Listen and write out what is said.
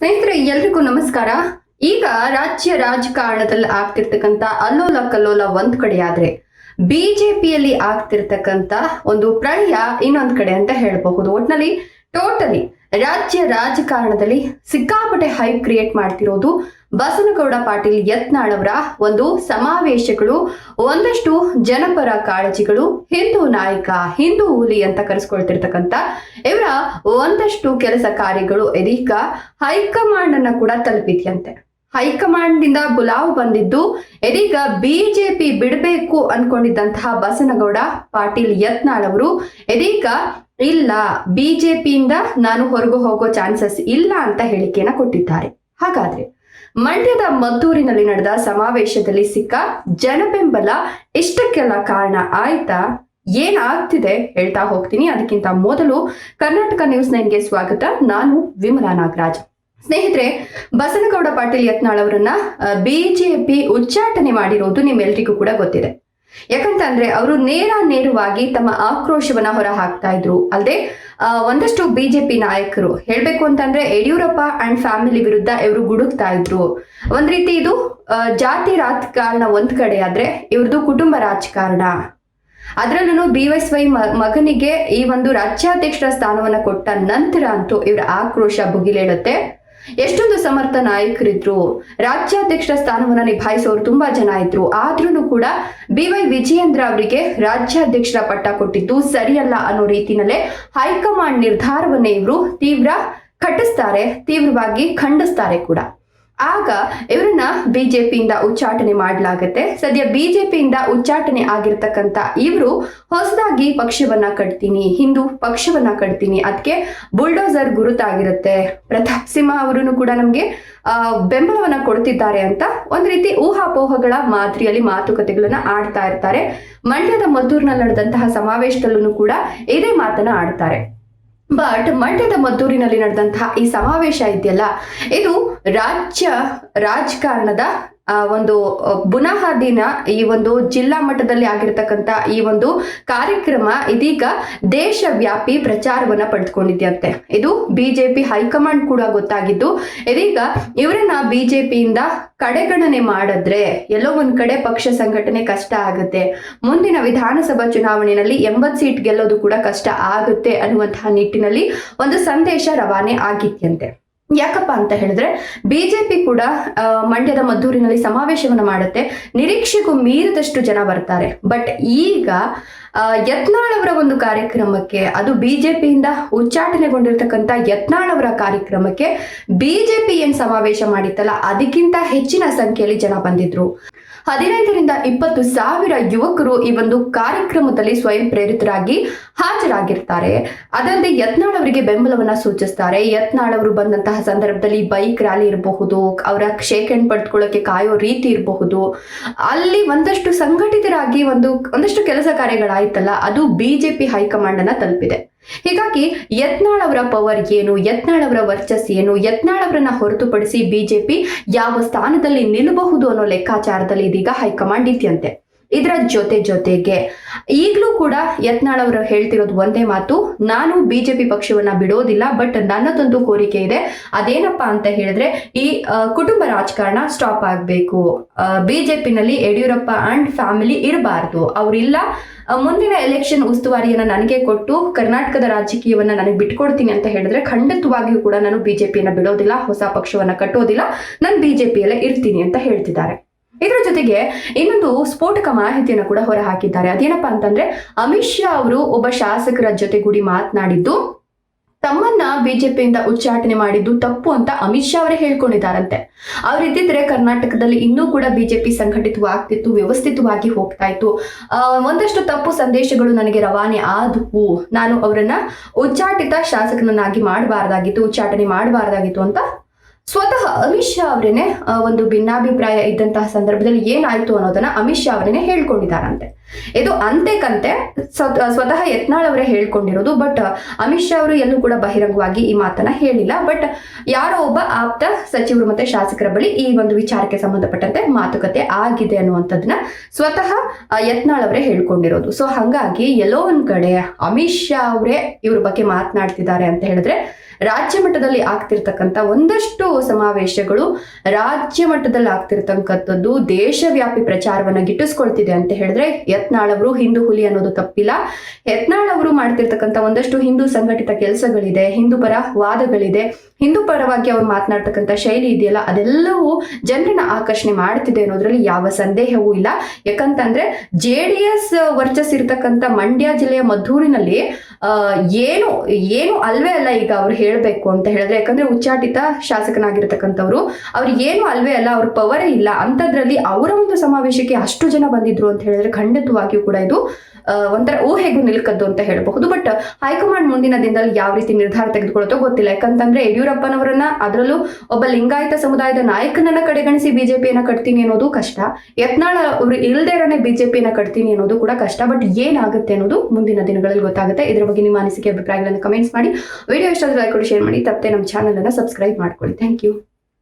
ಸ್ನೇಹಿತರೆ, ಎಲ್ರಿಗೂ ನಮಸ್ಕಾರ. ಈಗ ರಾಜ್ಯ ರಾಜಕಾರಣದಲ್ಲಿ ಆಗ್ತಿರ್ತಕ್ಕಂಥ ಅಲ್ಲೋಲ ಕಲ್ಲೋಲ ಒಂದ್ ಕಡೆ ಆದ್ರೆ ಬಿಜೆಪಿಯಲ್ಲಿ ಆಗ್ತಿರ್ತಕ್ಕಂಥ ಒಂದು ಪ್ರಳಯ ಇನ್ನೊಂದ್ ಕಡೆ ಅಂತ ಹೇಳಬಹುದು. ಒಟ್ನಲ್ಲಿ ಟೋಟಲಿ ರಾಜ್ಯ ರಾಜಕಾರಣದಲ್ಲಿ ಸಿಕ್ಕಾಪಟ್ಟೆ ಹೈಪ್ ಕ್ರಿಯೇಟ್ ಮಾಡ್ತಿರೋದು ಬಸನಗೌಡ ಪಾಟೀಲ್ ಯತ್ನಾಳ್ ಅವರ ಒಂದು ಸಮಾವೇಶಗಳು, ಒಂದಷ್ಟು ಜನಪರ ಕಾಳಜಿಗಳು, ಹಿಂದೂ ನಾಯಕ, ಹಿಂದೂ ಹುಲಿ ಅಂತ ಕರೆಸ್ಕೊಳ್ತಿರ್ತಕ್ಕಂಥ ಇವರ ಒಂದಷ್ಟು ಕೆಲಸ ಕಾರ್ಯಗಳು ಇದೀಗ ಹೈಕಮಾಂಡ್ ಅನ್ನ ಕೂಡ ತಲುಪಿದ್ಯಂತೆ. ಹೈಕಮಾಂಡ್ನಿಂದ ಬುಲಾವ್ ಬಂದಿದ್ದು, ಇದೀಗ ಬಿಜೆಪಿ ಬಿಡಬೇಕು ಅನ್ಕೊಂಡಿದ್ದಂತಹ ಬಸನಗೌಡ, ಪಾಟೀಲ್ ಯತ್ನಾಳ್ ಅವರು, ಇದೀಗ ಇಲ್ಲ, ಬಿಜೆಪಿಯಿಂದ ನಾನು ಹೊರಗು ಹೋಗೋ ಚಾನ್ಸಸ್ ಇಲ್ಲ ಅಂತ ಹೇಳಿಕೆಯನ್ನ ಕೊಟ್ಟಿದ್ದಾರೆ. ಹಾಗಾದ್ರೆ ಮಂಡ್ಯದ ಮದ್ದೂರಿನಲ್ಲಿ ನಡೆದ ಸಮಾವೇಶದಲ್ಲಿ ಸಿಕ್ಕ ಜನಬೆಂಬಲ ಇಷ್ಟಕ್ಕೆಲ್ಲ ಕಾರಣ ಆಯ್ತಾ? ಏನಾಗ್ತಿದೆ ಹೇಳ್ತಾ ಹೋಗ್ತೀನಿ. ಅದಕ್ಕಿಂತ ಮೊದಲು ಕರ್ನಾಟಕ ನ್ಯೂಸ್ ನೈನ್ಗೆ ಸ್ವಾಗತ. ನಾನು ವಿಮಲಾ ನಾಗರಾಜ್. ಸ್ನೇಹಿತರೆ, ಬಸನಗೌಡ ಪಾಟೀಲ್ ಯತ್ನಾಳ್ ಅವರನ್ನ ಬಿಜೆಪಿ ಉಚ್ಚಾಟನೆ ಮಾಡಿರೋದು ನಿಮ್ಮೆಲ್ರಿಗೂ ಕೂಡ ಗೊತ್ತಿದೆ. ಯಾಕಂತಂದ್ರೆ ಅವರು ನೇರ ನೇರವಾಗಿ ತಮ್ಮ ಆಕ್ರೋಶವನ್ನ ಹೊರ ಹಾಕ್ತಾ ಇದ್ರು ಅಲ್ಲದೆ ಒಂದಷ್ಟು ಬಿಜೆಪಿ ನಾಯಕರು, ಹೇಳ್ಬೇಕು ಅಂತಂದ್ರೆ ಯಡಿಯೂರಪ್ಪ ಅಂಡ್ ಫ್ಯಾಮಿಲಿ ವಿರುದ್ಧ ಇವರು ಗುಡುಕ್ತಾ ಇದ್ರು. ಒಂದ್ ರೀತಿ ಇದು ಜಾತಿ ರಾಜಕಾರಣ ಒಂದ್ ಕಡೆ ಆದ್ರೆ ಇವ್ರದ್ದು ಕುಟುಂಬ ರಾಜಕಾರಣ. ಅದರಲ್ಲೂ ಬಿ ಎಸ್ ವೈ ಮಗನಿಗೆ ಈ ಒಂದು ರಾಜ್ಯಾಧ್ಯಕ್ಷರ ಸ್ಥಾನವನ್ನ ಕೊಟ್ಟ ನಂತರ ಅಂತೂ ಇವರ ಆಕ್ರೋಶ ಭುಗಿಲೇಳುತ್ತೆ. ಎಷ್ಟೊಂದು ಸಮರ್ಥ ನಾಯಕರಿದ್ರು ರಾಜ್ಯಾಧ್ಯಕ್ಷ ಸ್ಥಾನವನ್ನ ನಿಭಾಯಿಸೋರು ತುಂಬಾ ಜನ ಇದ್ರು. ಆದ್ರೂ ಕೂಡ ಬಿ ವೈ ವಿಜಯೇಂದ್ರ ಅವರಿಗೆ ರಾಜ್ಯಾಧ್ಯಕ್ಷರ ಪಟ್ಟ ಕೊಟ್ಟಿದ್ದು ಸರಿಯಲ್ಲ ಅನ್ನೋ ರೀತಿನಲ್ಲೇ ಹೈಕಮಾಂಡ್ ನಿರ್ಧಾರವನ್ನೇ ಇವರು ತೀವ್ರ ಕಟ್ಟಿಸ್ತಾರೆ ತೀವ್ರವಾಗಿ ಖಂಡಿಸ್ತಾರೆ ಕೂಡ. ಆಗ ಇವರನ್ನ ಬಿಜೆಪಿಯಿಂದ ಉಚ್ಚಾಟನೆ ಮಾಡಲಾಗುತ್ತೆ. ಸದ್ಯ ಬಿಜೆಪಿಯಿಂದ ಉಚ್ಚಾಟನೆ ಆಗಿರ್ತಕ್ಕಂಥ ಇವರು ಹೊಸದಾಗಿ ಪಕ್ಷವನ್ನ ಕಟ್ತೀನಿ, ಹಿಂದೂ ಪಕ್ಷವನ್ನ ಕಟ್ತೀನಿ ಅದಕ್ಕೆ ಬುಲ್ಡೋಸರ್ ಗುರುತಾಗಿರುತ್ತೆ. ಪ್ರತಾಪ್ ಸಿಂಹ ಅವರು ಕೂಡ ನಮಗೆ ಬೆಂಬಲವನ್ನ ಕೊಡ್ತಿದ್ದಾರೆ ಅಂತ ಒಂದ್ ರೀತಿ ಊಹಾಪೋಹಗಳ ಮಾದರಿಯಲ್ಲಿ ಮಾತುಕತೆಗಳನ್ನ ಆಡ್ತಾ ಇರ್ತಾರೆ. ಮಂಡ್ಯದ ಮದ್ದೂರಿನಲ್ಲಿ ನಡೆದಂತಹ ಸಮಾವೇಶದಲ್ಲೂ ಕೂಡ ಇದೇ ಮಾತನ್ನ ಆಡ್ತಾರೆ. ಬಟ್ ಮಂಡ್ಯದ ಮದ್ದೂರಿನಲ್ಲಿ ನಡೆದಂತಹ ಈ ಸಮಾವೇಶ ಇದೆಯಲ್ಲ ಇದು ರಾಜ್ಯ ರಾಜಕಾರಣದ ಒಂದು ಆ, ಬುನಾದಿನ ಈ ಒಂದು ಜಿಲ್ಲಾ ಮಟ್ಟದಲ್ಲಿ ಆಗಿರ್ತಕ್ಕಂಥ ಈ ಒಂದು ಕಾರ್ಯಕ್ರಮ ಇದೀಗ ದೇಶವ್ಯಾಪಿ ಪ್ರಚಾರವನ್ನ ಪಡೆದುಕೊಂಡಿದ್ಯಂತೆ. ಇದು ಬಿಜೆಪಿ ಹೈಕಮಾಂಡ್ ಕೂಡ ಗೊತ್ತಾಗಿದ್ದು ಇದೀಗ ಇವರನ್ನ ಬಿಜೆಪಿಯಿಂದ ಕಡೆಗಣನೆ ಮಾಡಿದ್ರೆ ಎಲ್ಲೋ ಒಂದ್ ಕಡೆ ಪಕ್ಷ ಸಂಘಟನೆ ಕಷ್ಟ ಆಗುತ್ತೆ. ಮುಂದಿನ ವಿಧಾನಸಭಾ ಚುನಾವಣೆಯಲ್ಲಿ ಎಂಬತ್ ಸೀಟ್ ಗೆಲ್ಲೋದು ಕೂಡ ಕಷ್ಟ ಆಗುತ್ತೆ ಅನ್ನುವಂತಹ ನಿಟ್ಟಿನಲ್ಲಿ ಒಂದು ಸಂದೇಶ ರವಾನೆ ಆಗಿದ್ಯಂತೆ ಯಾಕಪ್ಪ ಅಂತ ಹೇಳಿದ್ರೆ ಬಿಜೆಪಿ ಕೂಡ ಮಂಡ್ಯದ ಮದ್ದೂರಿನಲ್ಲಿ ಸಮಾವೇಶವನ್ನು ಮಾಡುತ್ತೆ. ನಿರೀಕ್ಷೆಗೂ ಮೀರಿದಷ್ಟು ಜನ ಬರ್ತಾರೆ. ಬಟ್ ಈಗ ಯತ್ನಾಳ್ ಅವರ ಒಂದು ಕಾರ್ಯಕ್ರಮಕ್ಕೆ, ಅದು ಬಿಜೆಪಿಯಿಂದ ಉಚ್ಚಾಟನೆಗೊಂಡಿರ್ತಕ್ಕಂಥ ಯತ್ನಾಳ್ ಅವರ ಕಾರ್ಯಕ್ರಮಕ್ಕೆ ಬಿಜೆಪಿ ಏನ್ ಸಮಾವೇಶ ಮಾಡಿತ್ತಲ್ಲ, ಅದಕ್ಕಿಂತ ಹೆಚ್ಚಿನ ಸಂಖ್ಯೆಯಲ್ಲಿ ಜನ ಬಂದಿದ್ರು. ಹದಿನೈದರಿಂದ ಇಪ್ಪತ್ತು ಸಾವಿರ ಯುವಕರು ಈ ಒಂದು ಕಾರ್ಯಕ್ರಮದಲ್ಲಿ ಸ್ವಯಂ ಪ್ರೇರಿತರಾಗಿ ಹಾಜರಾಗಿರ್ತಾರೆ. ಅದಲ್ಲದೆ ಯತ್ನಾಳ್ ಅವರಿಗೆ ಬೆಂಬಲವನ್ನ ಸೂಚಿಸ್ತಾರೆ. ಯತ್ನಾಳ್ ಅವರು ಬಂದಂತಹ ಸಂದರ್ಭದಲ್ಲಿ ಬೈಕ್ ರ್ಯಾಲಿ ಇರಬಹುದು, ಅವರ ಶೇಕ್ ಹ್ಯಾಂಡ್ ಪಡ್ಕೊಳ್ಳೋಕೆ ಕಾಯೋ ರೀತಿ ಇರಬಹುದು. ಅಲ್ಲಿ ಒಂದಷ್ಟು ಸಂಘಟಿತರಾಗಿ ಒಂದು, ಒಂದಷ್ಟು ಕೆಲಸ ಕಾರ್ಯಗಳಾಯ್ತಲ್ಲ ಅದು ಬಿಜೆಪಿ ಹೈಕಮಾಂಡ್ ಅನ್ನ ತಲುಪಿದೆ. ಹೀಗಾಗಿ ಯತ್ನಾಳ್ ಅವರ ಪವರ್ ಏನು, ಯತ್ನಾಳ್ ಅವರ ವರ್ಚಸ್ ಏನು, ಯತ್ನಾಳ್ ಅವರನ್ನ ಹೊರತುಪಡಿಸಿ ಬಿಜೆಪಿ ಯಾವ ಸ್ಥಾನದಲ್ಲಿ ನಿಲ್ಲಬಹುದು ಅನ್ನೋ ಲೆಕ್ಕಾಚಾರದಲ್ಲಿ ಇದೀಗ ಹೈಕಮಾಂಡ್ ಇದೆಯಂತೆ. ಇದರ ಜೊತೆ ಜೊತೆಗೆ ಈಗಲೂ ಕೂಡ ಯತ್ನಾಳ್ ಅವರು ಹೇಳ್ತಿರೋದು ಒಂದೇ ಮಾತು, ನಾನು ಬಿಜೆಪಿ ಪಕ್ಷವನ್ನ ಬಿಡೋದಿಲ್ಲ ಬಟ್ ನನ್ನದೊಂದು ಕೋರಿಕೆ ಇದೆ. ಅದೇನಪ್ಪಾ ಅಂತ ಹೇಳಿದ್ರೆ, ಈ ಕುಟುಂಬ ರಾಜಕಾರಣ ಸ್ಟಾಪ್ ಆಗಬೇಕು. ಬಿಜೆಪಿನಲ್ಲಿ ಯಡಿಯೂರಪ್ಪ ಅಂಡ್ ಫ್ಯಾಮಿಲಿ ಇರಬಾರ್ದು. ಅವರಿಲ್ಲ ಮುಂದಿನ ಎಲೆಕ್ಷನ್ ಉಸ್ತುವಾರಿಯನ್ನ ನನಗೆ ಕೊಟ್ಟು ಕರ್ನಾಟಕದ ರಾಜಕೀಯವನ್ನ ನನಗೆ ಬಿಟ್ಕೊಡ್ತೀನಿ ಅಂತ ಹೇಳಿದ್ರೆ ಖಂಡಿತವಾಗಿಯೂ ಕೂಡ ನಾನು ಬಿಜೆಪಿಯನ್ನ ಬಿಡೋದಿಲ್ಲ, ಹೊಸ ಪಕ್ಷವನ್ನ ಕಟ್ಟೋದಿಲ್ಲ, ನಾನು ಬಿಜೆಪಿಯಲ್ಲೇ ಇರ್ತೀನಿ ಅಂತ ಹೇಳ್ತಿದ್ದಾರೆ. ಇದರ ಜೊತೆಗೆ ಇನ್ನೊಂದು ಸ್ಫೋಟಕ ಮಾಹಿತಿಯನ್ನು ಕೂಡ ಹೊರ ಹಾಕಿದ್ದಾರೆ ಅದೇನಪ್ಪಾ ಅಂತಂದ್ರೆ ಅಮಿತ್ ಶಾ ಅವರು ಒಬ್ಬ ಶಾಸಕರ ಜೊತೆಗೂಡಿ ಮಾತನಾಡಿದ್ದು, ತಮ್ಮನ್ನ ಬಿಜೆಪಿಯಿಂದ ಉಚ್ಚಾಟನೆ ಮಾಡಿದ್ದು ತಪ್ಪು ಅಂತ ಅಮಿತ್ ಶಾ ಅವರೇ ಹೇಳ್ಕೊಂಡಿದ್ದಾರಂತೆ. ಅವರಿದ್ದಿದ್ರೆ ಕರ್ನಾಟಕದಲ್ಲಿ ಇನ್ನೂ ಕೂಡ ಬಿಜೆಪಿ ಸಂಘಟಿತವಾಗ್ತಿತ್ತು, ವ್ಯವಸ್ಥಿತವಾಗಿ ಹೋಗ್ತಾ ಇತ್ತು. ಒಂದಷ್ಟು ತಪ್ಪು ಸಂದೇಶಗಳು ನನಗೆ ರವಾನೆ ಆದವು. ನಾನು ಅವರನ್ನ ಉಚ್ಚಾಟಿತ ಶಾಸಕನನ್ನಾಗಿ ಮಾಡಬಾರ್ದಾಗಿತ್ತು, ಉಚ್ಚಾಟನೆ ಮಾಡಬಾರ್ದಾಗಿತ್ತು ಅಂತ ಸ್ವತಃ ಅಮಿತ್ ಶಾ ಅವರೇನೆ ಒಂದು ಭಿನ್ನಾಭಿಪ್ರಾಯ ಇದ್ದಂತಹ ಸಂದರ್ಭದಲ್ಲಿ ಏನಾಯ್ತು ಅನ್ನೋದನ್ನ ಅಮಿತ್ ಶಾ ಅವರೇನೆ ಹೇಳ್ಕೊಂಡಿದ್ದಾರಂತೆ. ಇದು ಅಂತೆ ಕಂತೆ ಸ್ವತ- ಯತ್ನಾಳ್ ಅವರೇ ಹೇಳ್ಕೊಂಡಿರೋದು, ಬಟ್ ಅಮಿತ್ ಶಾ ಅವರು ಎಲ್ಲೂ ಕೂಡ ಬಹಿರಂಗವಾಗಿ ಈ ಮಾತನ್ನ ಹೇಳಿಲ್ಲ. ಬಟ್, ಯಾರೋ ಒಬ್ಬ ಆಪ್ತ ಸಚಿವರು ಮತ್ತೆ ಶಾಸಕರ ಬಳಿ ಈ ಒಂದು ವಿಚಾರಕ್ಕೆ ಸಂಬಂಧಪಟ್ಟಂತೆ ಮಾತುಕತೆ ಆಗಿದೆ ಅನ್ನುವಂಥದ್ದನ್ನ ಸ್ವತಃ ಯತ್ನಾಳ್ ಅವರೇ ಹೇಳ್ಕೊಂಡಿರೋದು. ಸೊ, ಹಂಗಾಗಿ ಎಲ್ಲೋ ಒಂದ್ ಕಡೆ ಅಮಿತ್ ಶಾ ಅವರೇ ಇವ್ರ ಬಗ್ಗೆ ಮಾತನಾಡ್ತಿದ್ದಾರೆ ಅಂತ ಹೇಳಿದ್ರೆ ರಾಜ್ಯ ಮಟ್ಟದಲ್ಲಿ ಆಗ್ತಿರ್ತಕ್ಕಂಥ ಒಂದಷ್ಟು ಸಮಾವೇಶಗಳು ರಾಜ್ಯ ಮಟ್ಟದಲ್ಲಿ ಆಗ್ತಿರ್ತಕ್ಕಂಥದ್ದು ದೇಶವ್ಯಾಪಿ ಪ್ರಚಾರವನ್ನ ಗಿಟ್ಟಿಸ್ಕೊಳ್ತಿದೆ ಅಂತ ಹೇಳಿದ್ರೆ ಯತ್ನಾಳ್ ಅವರು ಹಿಂದೂ ಹುಲಿ ಅನ್ನೋದು ತಪ್ಪಿಲ್ಲ. ಯತ್ನಾಳ್ ಅವರು ಮಾಡ್ತಿರ್ತಕ್ಕಂಥ ಒಂದಷ್ಟು ಹಿಂದೂ ಸಂಘಟಿತ ಕೆಲಸಗಳಿದೆ, ಹಿಂದೂ ಪರ ವಾದಗಳಿದೆ. ಹಿಂದೂ ಪರವಾಗಿ ಅವ್ರು ಮಾತನಾಡ್ತಕ್ಕಂಥ ಶೈಲಿ ಇದೆಯಲ್ಲ, ಅದೆಲ್ಲವೂ ಜನರನ್ನ ಆಕರ್ಷಣೆ ಮಾಡ್ತಿದೆ ಅನ್ನೋದ್ರಲ್ಲಿ ಯಾವ ಸಂದೇಹವೂ ಇಲ್ಲ. ಯಾಕಂತಂದ್ರೆ ಜೆ ಡಿ ಎಸ್ ವರ್ಚಸ್ ಇರ್ತಕ್ಕಂಥ ಮಂಡ್ಯ ಜಿಲ್ಲೆಯ ಮದ್ದೂರಿನಲ್ಲಿ ಏನು ಏನು ಅಲ್ವೇ ಅಲ್ಲ ಈಗ ಅವ್ರು ಹೇಳಬೇಕು ಅಂತ ಹೇಳಿದ್ರೆ, ಯಾಕಂದ್ರೆ ಉಚ್ಚಾಟಿತ ಶಾಸಕನಾಗಿರ್ತಕ್ಕಂಥವ್ರು, ಅವ್ರು ಏನು ಅಲ್ವೇ ಅಲ್ಲ, ಅವ್ರ ಪವರೇ ಇಲ್ಲ, ಅಂಥದ್ರಲ್ಲಿ ಅವರ ಒಂದು ಸಮಾವೇಶಕ್ಕೆ ಅಷ್ಟು ಜನ ಬಂದಿದ್ರು ಅಂತ ಹೇಳಿದ್ರೆ ಖಂಡಿತವಾಗಿಯೂ ಕೂಡ ಇದು ಒಂಥರ ಊಹೆಗೂ ನಿಲ್ಕದ್ದು ಅಂತ ಹೇಳಬಹುದು. ಬಟ್ ಹೈಕಮಾಂಡ್ ಮುಂದಿನ ದಿನದಲ್ಲಿ ಯಾವ ರೀತಿ ನಿರ್ಧಾರ ತೆಗೆದುಕೊಳ್ಳುತ್ತೋ ಗೊತ್ತಿಲ್ಲ. ಯಾಕಂತಂದ್ರೆ ಯಡಿಯೂರಪ್ಪನವರನ್ನ ಅದರಲ್ಲೂ ಒಬ್ಬ ಲಿಂಗಾಯತ ಸಮುದಾಯದ ನಾಯಕನನ್ನ ಕಡೆಗಣಿಸಿ ಬಿಜೆಪಿಯನ್ನ ಕಟ್ತೀನಿ ಅನ್ನೋದು ಕಷ್ಟ. ಯತ್ನಾಳ ಅವರು ಇಲ್ದೇರನೆ ಬಿಜೆಪಿಯನ್ನ ಕಟ್ತೀನಿ ಅನ್ನೋದು ಕೂಡ ಕಷ್ಟ. ಬಟ್ ಏನಾಗುತ್ತೆ ಅನ್ನೋದು ಮುಂದಿನ ದಿನಗಳಲ್ಲಿ ಗೊತ್ತಾಗುತ್ತೆ. ಇದರ ಬಗ್ಗೆ ನಿಮ್ಮ ಅನಿಸಿಕೆ, ಅಭಿಪ್ರಾಯಗಳನ್ನು ಕಮೆಂಟ್ಸ್ ಮಾಡಿ. ವಿಡಿಯೋ ಇಷ್ಟ ಲೈಕ್ ಕೊಡಿ ಶೇರ್ ಮಾಡಿ ತಪ್ಪದೆ ನಮ್ಮ ಚಾನಲ್ ಅನ್ನ ಸಬ್ಸ್ಕ್ರೈಬ್ ಮಾಡ್ಕೊಳ್ಳಿ. Thank you